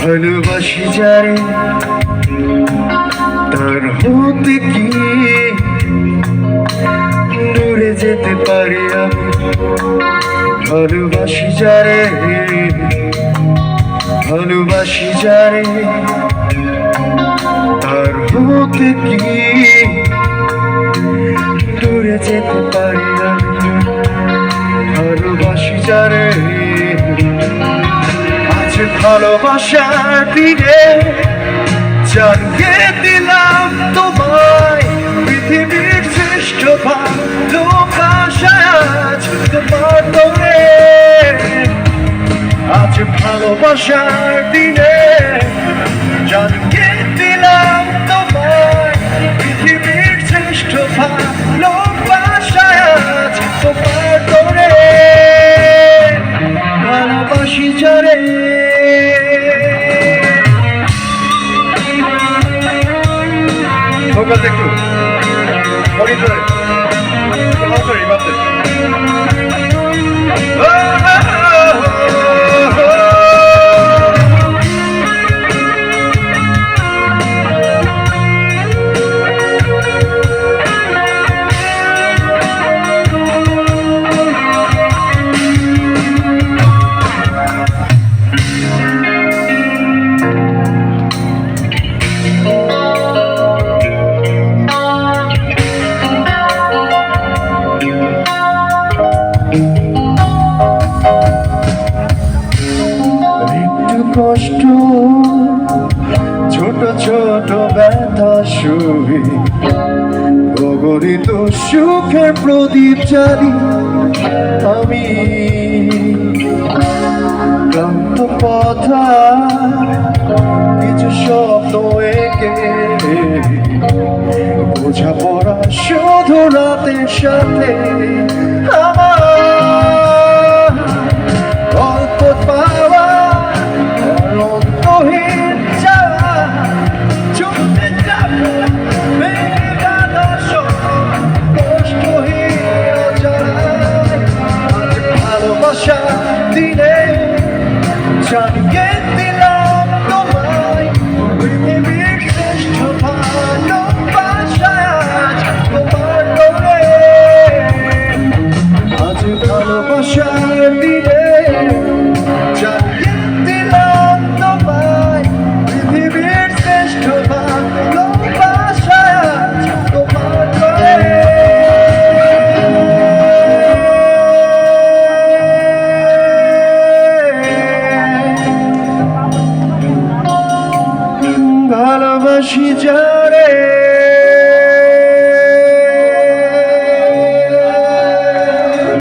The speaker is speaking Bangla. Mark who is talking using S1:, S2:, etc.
S1: ভালোবাসি যারে, তার হতে কি? দূরে যেতে পারি আমি ভালোবাসি যারে ভালোবাসি যারে, তার হতে কি? দূরে যেতে পারি আমি ভালোবাসি যারে ভালোবাসার দিনে জানিয়ে দিলাম তোমায় পৃথিবীর শ্রেষ্ঠ ভালোবাসায় আজ তোমার তোরে আজ ভালোবাসার দিনে জানিয়ে দিলাম তোমায় পৃথিবীর শ্রেষ্ঠ ভালোবাসায় আজ তোমার তোরে ভালোবাসি যারে। ভোকাল একটু। সুখের প্রদীপ জানি আমি ক্লান্ত পথা কিছু শব্দ একে বোঝাপড়া শুধু রাতের সাথে। জানিয়ে দিলাম তোমায় পৃথিবীর শ্রেষ্ঠ ভালোবাসায় আজ তোমার করে আজ ভালোবাসার দিনে ভালোবাসি যারে